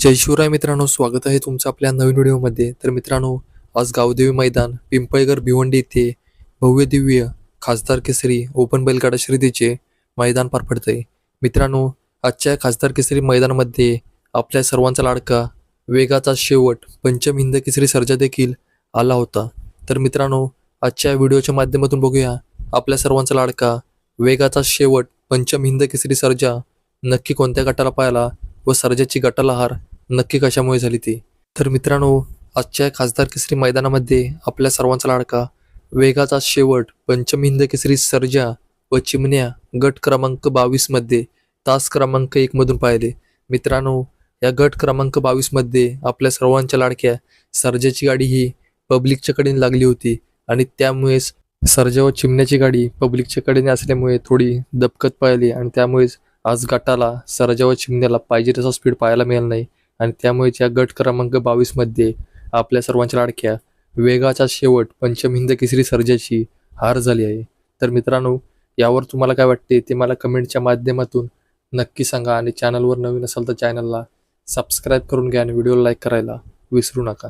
जय शिवराय मित्रांनो स्वागत आहे तुमचं आपल्या नवीन व्हिडिओमध्ये. तर मित्रांनो आज गावदेवी मैदान पिंपळगर भिवंडी येथे भव्य दिव्य खासदार केसरी ओपन बैलगाडा शर्यतीचे मैदान पार पडतंय. मित्रांनो आजच्या खासदार केसरी मैदानामध्ये आपल्या सर्वांचा लाडका वेगाचा शेवट पंचम हिंद केसरी सर्जा देखील आला होता. तर मित्रांनो आजच्या व्हिडिओच्या माध्यमातून बघूया आपल्या सर्वांचा लाडका वेगाचा शेवट पंचम हिंद केसरी सर्जा नक्की कोणत्या गटाला पाहायला व सर्जाची गटाला नक्की कशामुळे झाली ती? तर मित्रांनो आजच्या खासदार केसरी मैदानामध्ये आपल्या सर्वांचा लाडका वेगाचा शेवट पंचमहिंद केसरी सर्जा व चिमण्या गट क्रमांक बावीसमध्ये तास क्रमांक एकमधून पाहिले. मित्रांनो या गट क्रमांक बावीसमध्ये आपल्या सर्वांच्या लाडक्या सर्जाची गाडी ही पब्लिकच्या कडेने लागली होती आणि त्यामुळेच सर्जा व चिमण्याची गाडी पब्लिकच्या कडेने असल्यामुळे थोडी दबकत पाहिली आणि त्यामुळेच आज गटाला सरजा व चिमण्याला पाहिजे तसा स्पीड पाहायला मिळेल नाही. आणि त्यामुळेच या गट क्रमांक बावीसमध्ये आपल्या सर्वांच्या लाडक्या वेगाचा शेवट पंचम हिंद केसरी सर्जाची हार झाली आहे. तर मित्रांनो यावर तुम्हाला काय वाटते ते मला कमेंटच्या माध्यमातून नक्की सांगा आणि चॅनलवर नवीन असाल तर चॅनलला सबस्क्राईब करून घ्या आणि व्हिडिओला लाईक करायला विसरू नका.